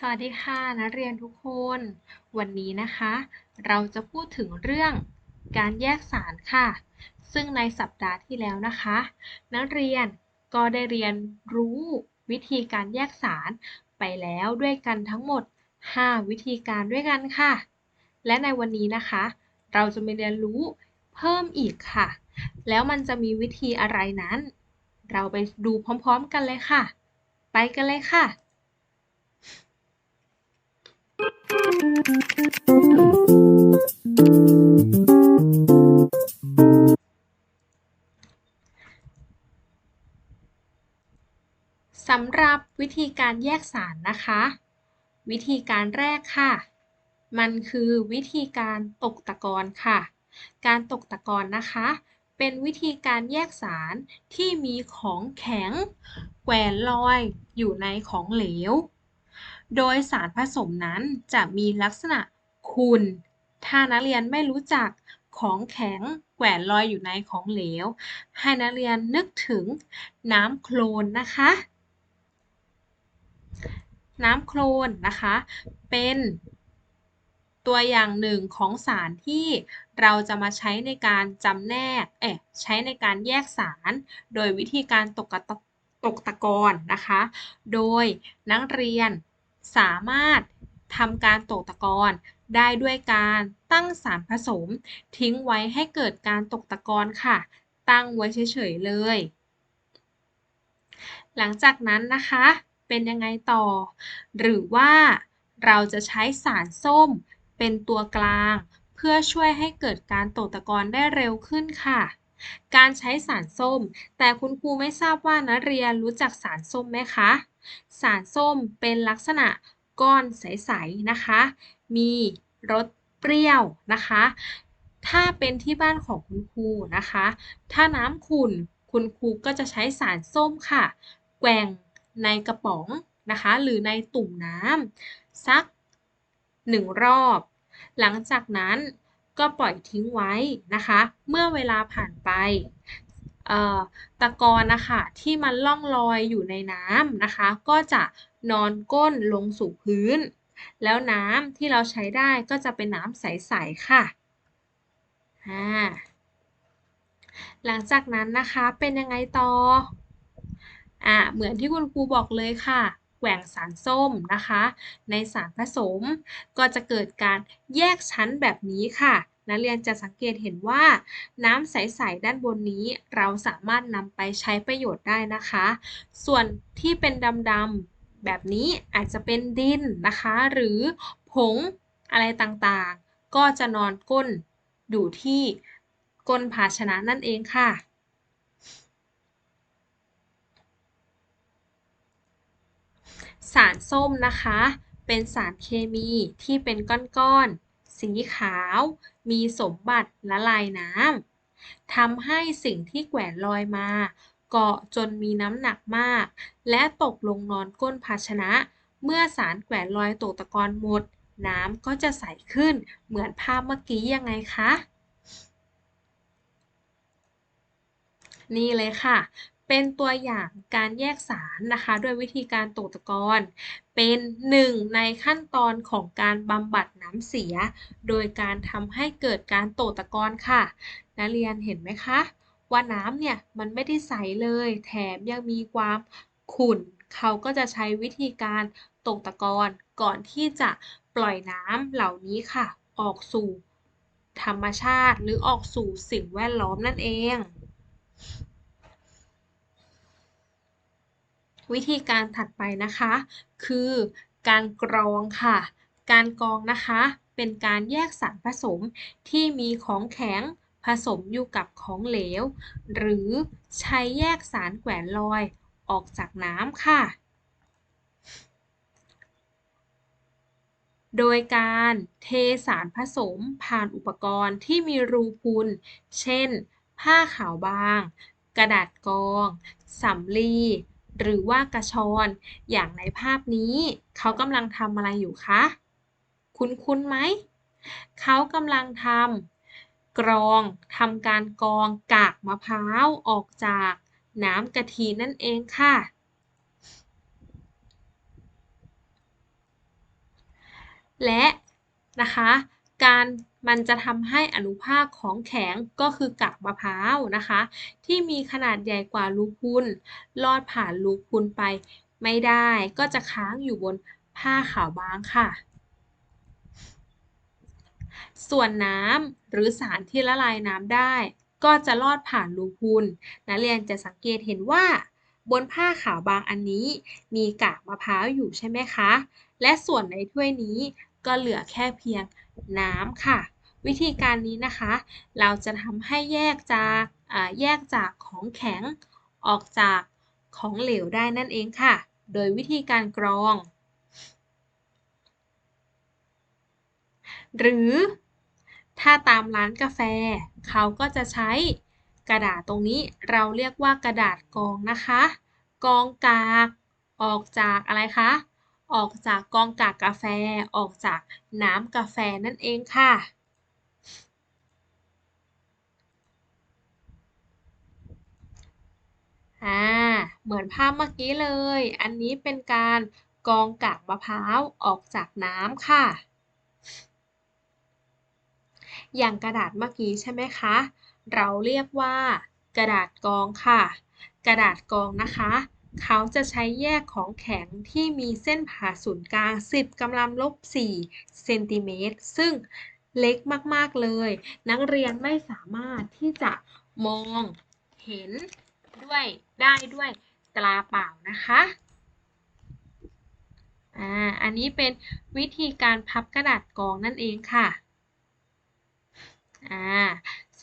สวัสดีค่ะนักเรียนทุกคน วันนี้นะคะ เราจะพูดถึงเรื่องการแยกสารค่ะ ซึ่งในสัปดาห์ที่แล้วนะคะ นักเรียนก็ได้เรียนรู้วิธีการแยกสารไปแล้วด้วยกันทั้งหมด 5 วิธีการด้วยกันค่ะ และในวันนี้นะคะ เราจะมาเรียนรู้เพิ่มอีกค่ะ แล้วมันจะมีวิธีอะไรนั้น เราไปดูพร้อมๆกันเลยค่ะ ไปกันเลยค่ะ สำหรับวิธีการแยกสารนะคะ วิธีการแรกค่ะ มันคือวิธีการตกตะกอนค่ะ การตกตะกอนนะคะ เป็นวิธีการแยกสารที่มีของแข็งแขวนลอยอยู่ในของเหลว โดยสารผสมนั้นจะมีลักษณะขุ่น ถ้านักเรียนไม่รู้จักของแข็งแขวนลอยอยู่ในของเหลว ให้นักเรียนนึกถึงน้ำโคลนนะคะ น้ำโคลนนะคะ เป็นตัวอย่างหนึ่งของสารที่เราจะมาใช้ในการจำแนก เอ๊ะ ใช้ในการแยกสาร โดยวิธีการตกตะตกตะกอนนะคะ โดยนักเรียน สามารถทำการตกตะกอนได้ด้วยการตั้งสารผสม ทิ้งไว้ให้เกิดการตกตะกอนค่ะ ตั้งไว้เฉยๆเลย หลังจากนั้นนะคะ เป็นยังไงต่อ หรือว่าเราจะใช้สารส้มเป็นตัวกลาง เพื่อช่วยให้เกิดการตกตะกอนได้เร็วขึ้นค่ะ การใช้สารส้ม แต่คุณครูไม่ทราบว่านักเรียนรู้จักสารส้มไหมคะ สารส้มเป็นลักษณะก้อนใสๆนะคะ มีรสเปรี้ยวนะคะ ถ้าเป็นที่บ้านของคุณครูนะคะ ถ้าน้ำขุ่นคุณครูก็จะใช้สารส้มค่ะ แกว่งในกระป๋องนะคะ หรือในตุ่มน้ำสักหนึ่งรอบ หลังจากนั้น ก็ปล่อยทิ้งไว้นะคะ เมื่อเวลาผ่านไปตะกอนนะคะที่มันล่องลอยอยู่ในน้ำนะคะ ก็จะนอนก้นลงสู่พื้น แล้วน้ำที่เราใช้ได้ก็จะเป็นน้ำใสๆค่ะหลังจากนั้นนะคะเป็นยังไงต่ออ่าเหมือนที่คุณครูบอกเลยค่ะ แหว่งสารส้มนะคะ ในสารผสม ก็จะเกิดการแยกชั้นแบบนี้ค่ะ นักเรียนจะสังเกตเห็นว่า น้ำใส ๆ ด้านบนนี้เราสามารถนำไปใช้ประโยชน์ได้นะคะ ส่วนที่เป็นดำ ๆ แบบนี้อาจจะเป็นดินนะคะ หรือผงอะไรต่างๆ ก็จะนอนก้นอยู่ที่ก้นภาชนะนั่นเองค่ะ สารส้มนะคะ เป็นสารเคมีที่เป็นก้อนๆ สีขาว มีสมบัติละลายน้ำทำให้สิ่งที่แกวนลอยมา เกาะจนมีน้ำหนักมาก และตกลงนอนก้นภาชนะ เมื่อสารแกวนลอยตกตะกอนหมด น้ำก็จะใสขึ้นเหมือนภาพเมื่อกี้ยังไงคะนี่เลยค่ะ เป็นตัวอย่างการแยกสารนะคะด้วยวิธีการตกตะกอนเป็นหนึ่งในขั้นตอนของการบำบัดน้ำเสีย โดยการทำให้เกิดการตกตะกอนค่ะ นักเรียนเห็นไหมคะว่าน้ำเนี่ยมันไม่ได้ใสเลย แถมยังมีความขุ่น เขาก็จะใช้วิธีการตกตะกอนก่อนที่จะปล่อยน้ำเหล่านี้ค่ะ ออกสู่ธรรมชาติหรือออกสู่สิ่งแวดล้อมนั่นเอง วิธีการถัดไปนะคะ คือการกรองค่ะ การกรองนะคะ เป็นการแยกสารผสมที่มีของแข็งผสมอยู่กับของเหลว หรือใช้แยกสารแขวนลอยออกจากน้ำค่ะ โดยการเทสารผสมผ่านอุปกรณ์ที่มีรูพุน เช่น ผ้าขาวบาง กระดาษกรองสำลี หรือว่ากระชอน อย่างในภาพนี้ เขากำลังทำอะไรอยู่คะ คุ้นคุ้นไหม เขากำลังทำกรองทำการกรองกากมะพร้าวออกจากน้ำกะทินั่นเองค่ะ และนะคะ การ มันจะทำให้อนุภาคของแข็งก็คือกากมะพร้าวนะคะ ที่มีขนาดใหญ่กว่าลูกพุนลอดผ่านลูกพุนไปไม่ได้ก็จะค้างอยู่บนผ้าขาวบางค่ะ ส่วนน้ำหรือสารที่ละลายน้ำได้ ก็จะลอดผ่านรูพุนนักเรียนจะสังเกตเห็นว่า บนผ้าขาวบางอันนี้ มีกากมะพร้าวอยู่ใช่ไหมคะ และส่วนในถ้วยนี้ก็เหลือแค่เพียงน้ำค่ะ วิธีการนี้นะคะ เราจะทำให้แยกจากแยกจากของแข็งออกจากของเหลวได้นั่นเองค่ะ โดยวิธีการกรอง หรือถ้าตามร้านกาแฟ เขาก็จะใช้กระดาษตรงนี้เราเรียกว่ากระดาษกองนะคะ กองกากออกจากอะไรคะ ออกจากกองกากกาแฟออกจากน้ำกาแฟนั่นเองค่ะอ่า เหมือนภาพเมื่อกี้เลย อันนี้เป็นการกองกากมะพร้าวออกจากน้ำค่ะ อย่างกระดาษเมื่อกี้ใช่ไหมคะ เราเรียกว่า กระดาษกองค่ะ กระดาษกองนะคะ เขาจะใช้แยกของแข็งที่มีเส้นผ่าศูนย์กลาง 10กำลังลบ4เซนติเมตร ซึ่งเล็กมาก ๆ เลย นักเรียนไม่สามารถที่จะมองเห็นด้วยได้ด้วย ตาเปล่านะคะอ่าอันนี้เป็นวิธีการพับกระดาษกองนั่นเองค่ะ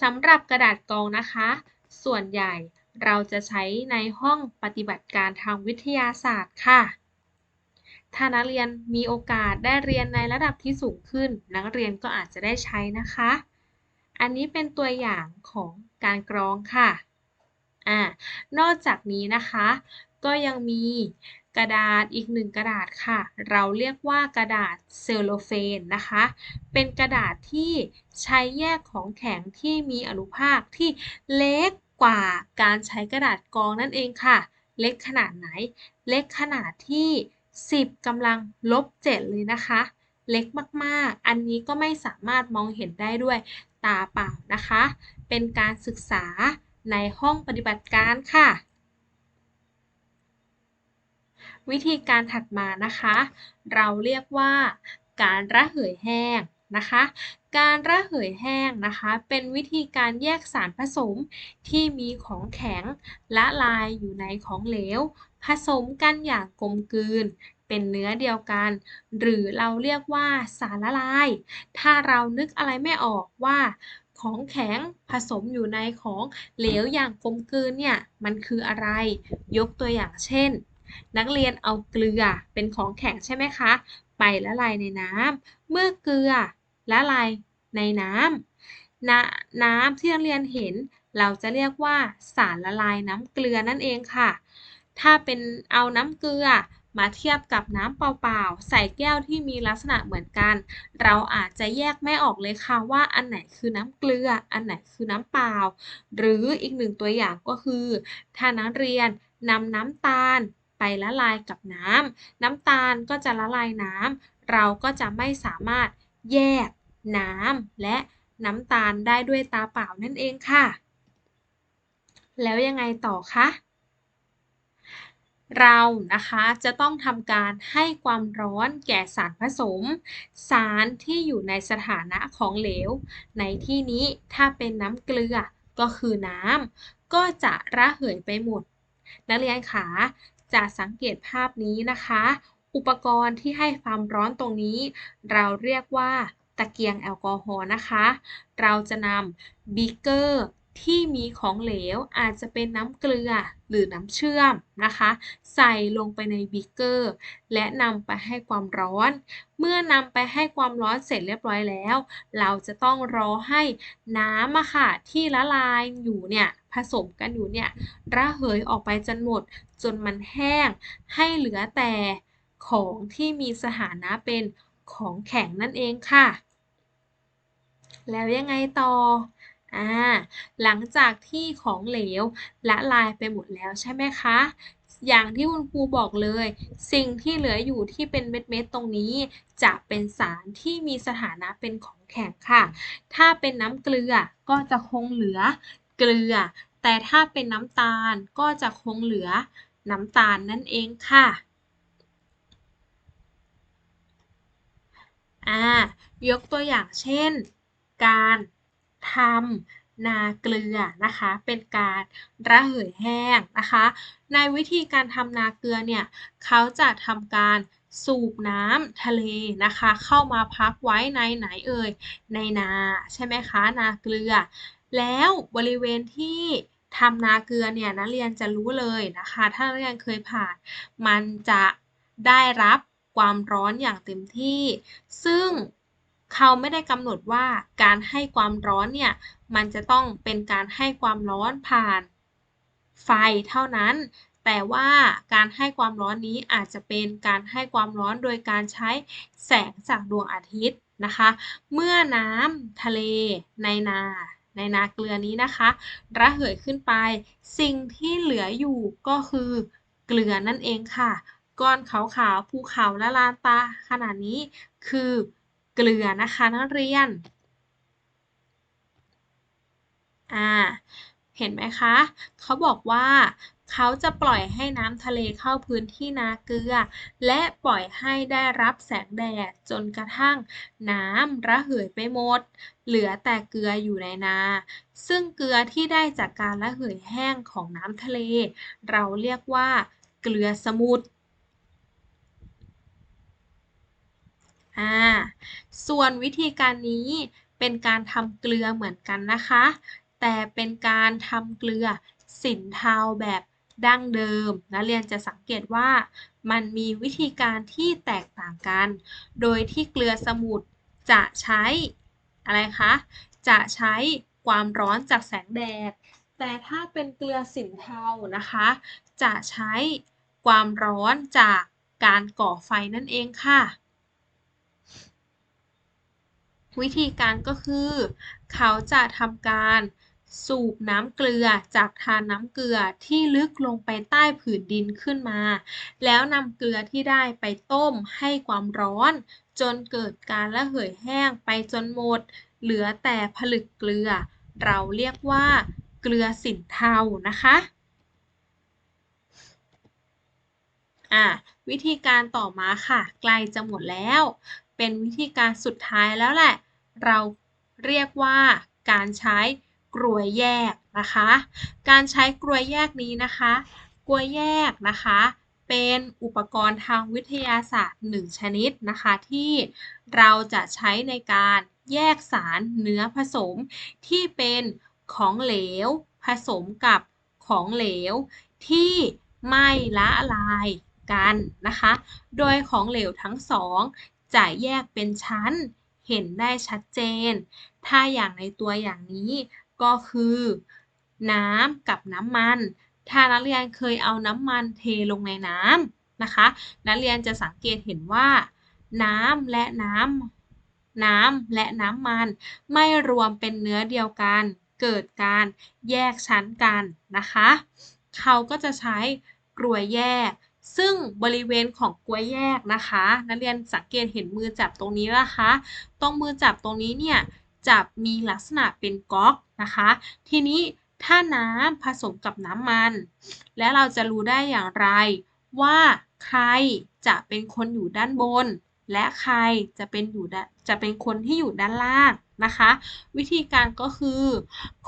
สำหรับกระดาษกองนะคะ ส่วนใหญ่เราจะใช้ในห้องปฏิบัติการทางวิทยาศาสตร์ค่ะ ถ้านักเรียนมีโอกาสได้เรียนในระดับที่สูงขึ้น นักเรียนก็อาจจะได้ใช้นะคะ อันนี้เป็นตัวอย่างของการกรองค่ะ อ่านอกจากนี้นะคะ ก็ยังมีกระดาษอีกหนึ่งกระดาษค่ะ เราเรียกว่ากระดาษเซลโลเฟนนะคะ เป็นกระดาษที่ใช้แยกของแข็งที่มีอนุภาคที่เล็กกว่าการใช้กระดาษกองนั่นเองค่ะ เล็กขนาดไหน เล็กขนาดที่ 10กำลังลบ7เลยนะคะ เล็กมากๆ อันนี้ก็ไม่สามารถมองเห็นได้ด้วยตาเปล่านะคะ เป็นการศึกษา ในห้องปฏิบัติการค่ะ วิธีการถัดมานะคะ เราเรียกว่าการระเหยแห้งนะคะ การระเหยแห้งนะคะ เป็นวิธีการแยกสารผสมที่มีของแข็งละลายอยู่ในของเหลว ผสมกันอย่างกลมกลืน เป็นเนื้อเดียวกัน หรือเราเรียกว่าสารละลาย ถ้าเรานึกอะไรไม่ออกว่า ของแข็งผสมอยู่ในของเหลวอย่างกลมกลืนเนี่ยมันคืออะไร ยกตัวอย่างเช่น นักเรียนเอาเกลือเป็นของแข็งใช่ไหมคะ ไปละลายในน้ำเมื่อเกลือละลายในน้ำนน้ำที่นักเรียนเห็น เราจะเรียกว่าสารละลายน้ำเกลือนั่นเองค่ะ ถ้าเป็นเอาน้ำเกลือ มาเทียบกับน้ำเปล่าๆ ใส่แก้วที่มีลักษณะเหมือนกัน เราอาจจะแยกไม่ออกเลยค่ะว่าอันไหนคือน้ำเกลือ อันไหนคือน้ำเปล่า หรืออีกหนึ่งตัวอย่างก็คือ ถ้านักเรียนนำน้ำตาลไปละลายกับน้ำ น้ำตาลก็จะละลายน้ำ เราก็จะไม่สามารถแยกน้ำและน้ำตาลได้ด้วยตาเปล่านั่นเองค่ะ แล้วยังไงต่อคะ เรานะคะจะต้องทำการให้ความร้อนแก่สารผสม สารที่อยู่ในสถานะของเหลว ในที่นี้ถ้าเป็นน้ำเกลือก็คือน้ำก็จะระเหยไปหมด นักเรียนขาจะสังเกตภาพนี้นะคะ อุปกรณ์ที่ให้ความร้อนตรงนี้ เราเรียกว่าตะเกียงแอลกอฮอล์นะคะ เราจะนำบีเกอร์ ที่มีของเหลวอาจจะเป็นน้ำเกลือหรือน้ำเชื่อมนะคะ ใส่ลงไปในบีเกอร์ และนำไปให้ความร้อน เมื่อนำไปให้ความร้อนเสร็จเรียบร้อยแล้ว เราจะต้องรอให้น้ำอะค่ะที่ละลายอยู่เนี่ยผสมกันอยู่เนี่ยระเหยออกไปจนหมด จนมันแห้ง ให้เหลือแต่ของที่มีสถานะเป็นของแข็งนั่นเองค่ะ แล้วยังไงต่อ อ่าหลังจากที่ของเหลวละลายไปหมดแล้วใช่ไหมคะ อย่างที่คุณครูบอกเลย สิ่งที่เหลืออยู่ที่เป็นเม็ดๆตรงนี้ จะเป็นสารที่มีสถานะเป็นของแข็งค่ะ ถ้าเป็นน้ำเกลือก็จะคงเหลือเกลือ แต่ถ้าเป็นน้ำตาลก็จะคงเหลือน้ำตาลนั่นเองค่ะอ่ายกตัวอย่างเช่น การ ทำนาเกลือนะคะ เป็นการระเหยแห้งนะคะ ในวิธีการทำนาเกลือเนี่ยเขาจะทำการสูบน้ำทะเลนะคะ เข้ามาพักไว้ในไหนเอ่ยในนาใช่ไหมคะ นาเกลือ แล้วบริเวณที่ทำนาเกลือเนี่ยนักเรียนจะรู้เลยนะคะ ถ้านักเรียนเคยผ่าน มันจะได้รับความร้อนอย่างเต็มที่ ซึ่ง เขาไม่ได้กำหนดว่าการให้ความร้อนเนี่ย มันจะต้องเป็นการให้ความร้อนผ่านไฟเท่านั้น แต่ว่าการให้ความร้อนนี้อาจจะเป็นการให้ความร้อนโดยการใช้แสงจากดวงอาทิตย์นะคะ เมื่อน้ำทะเลในนาในนาเกลือนี้นะคะ ระเหยขึ้นไป สิ่งที่เหลืออยู่ก็คือเกลือนั่นเองค่ะ ก้อนขาวๆภูเขาและลานตาขนาดนี้คือ เกลือนะคะนักเรียน อ่า เห็นไหมคะ เขาบอกว่าเขาจะปล่อยให้น้ำทะเลเข้าพื้นที่นาเกลือ และปล่อยให้ได้รับแสงแดดจนกระทั่งน้ำระเหยไปหมด เหลือแต่เกลืออยู่ในนา ซึ่งเกลือที่ได้จากการระเหยแห้งของน้ำทะเล เราเรียกว่าเกลือสมุทร อ่า ส่วนวิธีการนี้เป็นการทำเกลือเหมือนกันนะคะ แต่เป็นการทำเกลือสินเทาแบบดั้งเดิม นักเรียนจะสังเกตว่ามันมีวิธีการที่แตกต่างกัน โดยที่เกลือสมุทรจะใช้อะไรคะ จะใช้ความร้อนจากแสงแดด แต่ถ้าเป็นเกลือสินเทานะคะ จะใช้ความร้อนจากการก่อไฟนั่นเองค่ะ วิธีการก็คือ เขาจะทำการสูบน้ำเกลือจากทานน้ำเกลือที่ลึกลงไปใต้ผืนดินขึ้นมา แล้วนำเกลือที่ได้ไปต้มให้ความร้อน จนเกิดการระเหยแห้งไปจนหมด เหลือแต่ผลึกเกลือ เราเรียกว่าเกลือสินเทานะคะ อะ วิธีการต่อมาค่ะ ใกล้จะหมดแล้ว เป็นวิธีการสุดท้ายแล้วแหละ เราเรียกว่าการใช้กรวยแยกนะคะ การใช้กรวยแยกนี้นะคะกรวยแยกนะคะ เป็นอุปกรณ์ทางวิทยาศาสตร์หนึ่งชนิดนะคะ ที่เราจะใช้ในการแยกสารเนื้อผสมที่เป็นของเหลว ผสมกับของเหลวที่ไม่ละลาย กันนะคะ โดยของเหลวทั้งสองจะแยกเป็นชั้นเห็นได้ชัดเจน ถ้าอย่างในตัวอย่างนี้ก็คือ น้ำกับน้ำมัน ถ้านักเรียนเคยเอาน้ำมันเทลงในน้ำนะคะ นักเรียนจะสังเกตเห็นว่า น้ำและน้ำน้ำและน้ำมัน ไม่รวมเป็นเนื้อเดียวกัน เกิดการแยกชั้นกันนะคะ เขาก็จะใช้กลวยแยก ซึ่งบริเวณของกลวยแยกนะคะ นักเรียนสังเกตเห็นมือจับตรงนี้นะคะ ตรงมือจับตรงนี้เนี่ยจะมีลักษณะเป็นก๊อกนะคะ ทีนี้ถ้าน้ำผสมกับน้ำมัน และเราจะรู้ได้อย่างไร ว่าใครจะเป็นคนอยู่ด้านบน และใครจะเป็นอยู่จะเป็นคนที่อยู่ด้านล่างนะคะ วิธีการก็คือ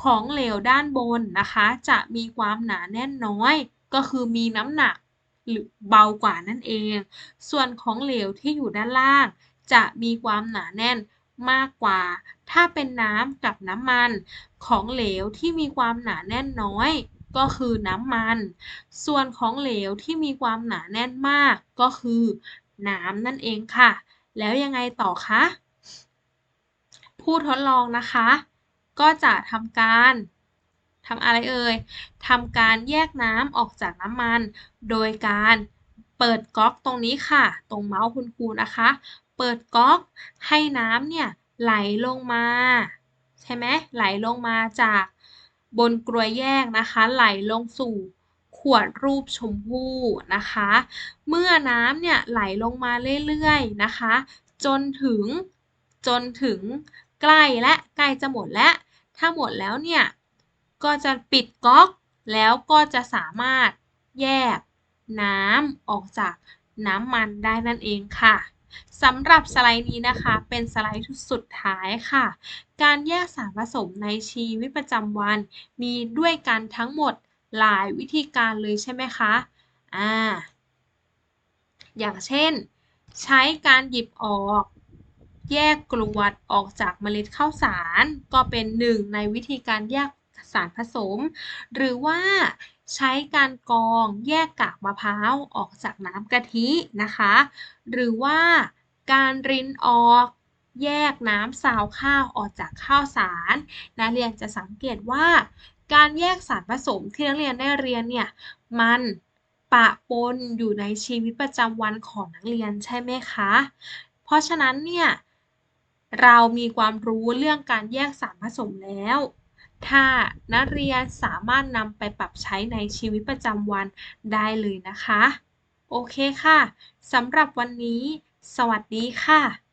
ของเหลวด้านบนนะคะ จะมีความหนาแน่นน้อย ก็คือมีน้ำหนัก หรือเบากว่านั่นเอง ส่วนของเหลวที่อยู่ด้านล่าง จะมีความหนาแน่นมากกว่า ถ้าเป็นน้ำกับน้ำมัน ของเหลวที่มีความหนาแน่นน้อย ก็คือน้ำมัน ส่วนของเหลวที่มีความหนาแน่นมากก็คือน้ำนั่นเองค่ะ แล้วยังไงต่อคะ ผู้ทดลองนะคะ ก็จะทำการ ทำอะไรเอ่ยทำการแยกน้ำออกจากน้ำมัน โดยการเปิดก๊อกตรงนี้ค่ะ ตรงเมาส์คุณครูนะคะ เปิดก๊อกให้น้ำเนี่ยไหลลงมา ใช่ไหมไหลลงมาจากบนกรวยแยกนะคะ ไหลลงสู่ขวดรูปชมพู่นะคะ เมื่อน้ำเนี่ยไหลลงมาเรื่อยๆนะคะ จนถึงจนถึงใกล้และใกล้จะหมดแล้วถ้าหมดแล้วเนี่ย ก็จะปิดก๊อกแล้วก็จะสามารถแยกน้ำออกจากน้ำมันได้นั่นเองค่ะสำหรับสไลด์นี้นะคะเป็นสไลด์สุดท้ายค่ะ การแยกสารผสมในชีวิตประจำวัน มีด้วยกันทั้งหมดหลายวิธีการเลยใช่ไหมคะอ่าอย่างเช่น ใช้การหยิบออก แยกกรวดออกจากเมล็ดข้าวสาร ก็เป็นหนึ่งในวิธีการแยการผสม หรือว่าใช้การกรองแยกกากมะพร้าวออกจากน้ำกะทินะคะ หรือว่าการรินออกแยกน้ำซาวข้าวออกจากข้าวสาร นักเรียนจะสังเกตว่า การแยกสารผสมที่นักเรียนได้เรียนเนี่ยมันปะปนอยู่ในชีวิตประจำวันของนักเรียนใช่ไหมคะ เพราะฉะนั้นเนี่ยเรามีความรู้เรื่องการแยกสารผสมแล้ว ถ้านักเรียนสามารถนำไปปรับใช้ในชีวิตประจำวันได้เลยนะคะ โอเคค่ะ สำหรับวันนี้ สวัสดีค่ะ